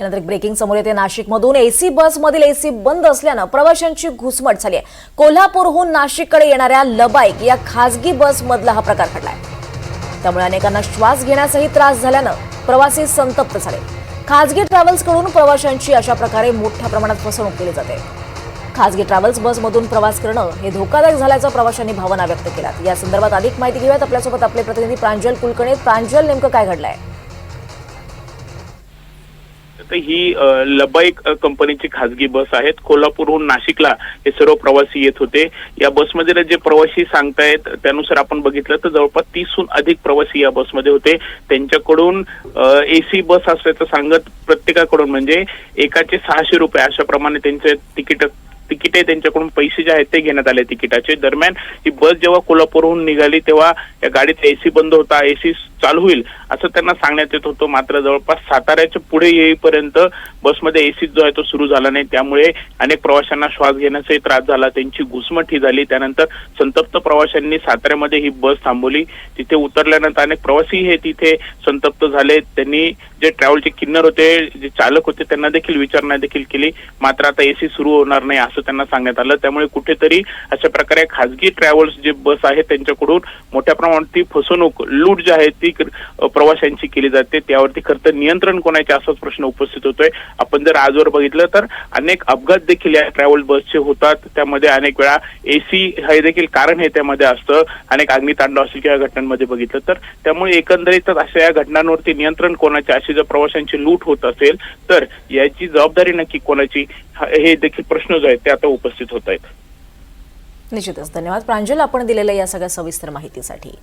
यानंतर एक ब्रेकिंग समोर येते नाशिकमधून. एसी बसमधील एसी बंद असल्यानं प्रवाशांची घुसमट झाली आहे. कोल्हापूरहून नाशिककडे येणाऱ्या लबाईक या खासगी बसमधला हा प्रकार घडलाय त्यामुळे अनेकांना श्वास घेण्यासही त्रास झाल्यानं प्रवासी संतप्त झाले. खासगी ट्रॅव्हल्सकडून प्रवाशांची अशा प्रकारे मोठ्या प्रमाणात फसवणूक केली जाते. खासगी ट्रॅव्हल्स बसमधून प्रवास करणं हे धोकादायक झाल्याचं प्रवाशांनी भावना व्यक्त केल्यात. या संदर्भात अधिक माहिती घेऊयात. आपल्यासोबत आपले प्रतिनिधी प्रांजल कुलकर्णी. प्रांजल नेमकं काय घडलंय? तर ही लबाईक कंपनीची खासगी बस आहेत. कोल्हापूरहून नाशिकला हे सर्व प्रवासी येत होते. या बसमध्ये जे प्रवासी सांगतायत त्यानुसार आपण बघितलं तर जवळपास तीसहून अधिक प्रवासी या बसमध्ये होते. त्यांच्याकडून एसी बस असल्याचं सांगत प्रत्येकाकडून म्हणजे एकाचे सहाशे रुपये अशा प्रमाणे त्यांचे तिकीट तिकिटे त्यांच्याकडून पैसे जे आहेत ते घेण्यात आले तिकिटाचे. दरम्यान ही बस जेव्हा कोल्हापूरहून निघाली तेव्हा या गाडीत एसी बंद होता एसी चालू होईल असं त्यांना सांगण्यात येत होतं. मात्र जवळपास साताऱ्याच्या पुढे येईपर्यंत बसमध्ये एसी जो आहे तो सुरू झाला नाही. त्यामुळे अनेक प्रवाशांना श्वास घेण्याचाही त्रास झाला. त्यांची घुसमट ही झाली. त्यानंतर संतप्त प्रवाशांनी साताऱ्यामध्ये ही बस थांबवली. तिथे उतरल्यानंतर अनेक प्रवासी हे तिथे संतप्त झाले. त्यांनी जे ट्रॅव्हलचे किन्नर होते जे चालक होते त्यांना देखील विचारणा देखील केली. मात्र आता एसी सुरू होणार नाही असं त्यांना सांगण्यात आलं. त्यामुळे कुठेतरी अशा प्रकारे खासगी ट्रॅव्हल्स जे बस आहे त्यांच्याकडून मोठ्या प्रमाणात ती फसवणूक लूट जी आहे ती प्रवाशांची केली जाते. त्यावरती खरं तर नियंत्रण कोणाचे असाच प्रश्न उपस्थित होतोय. आपण जर आजवर बघितलं तर अनेक अपघात देखील या ट्रॅव्हल बसचे होतात. त्यामध्ये अनेक वेळा एसी हे देखील कारण हे त्यामध्ये असतं. अनेक अग्नितांडव असेल किंवा घटनांमध्ये बघितलं तर. त्यामुळे एकंदरीत अशा या घटनांवरती नियंत्रण कोणाचे अशी जर प्रवाशांची लूट होत असेल तर याची जबाबदारी नक्की कोणाची? हे देखील प्रश्न जे आहेत ते आता उपस्थित होत आहेत. निश्चितच. धन्यवाद प्रांजल आपण दिलेल्या या सगळ्या सविस्तर माहितीसाठी.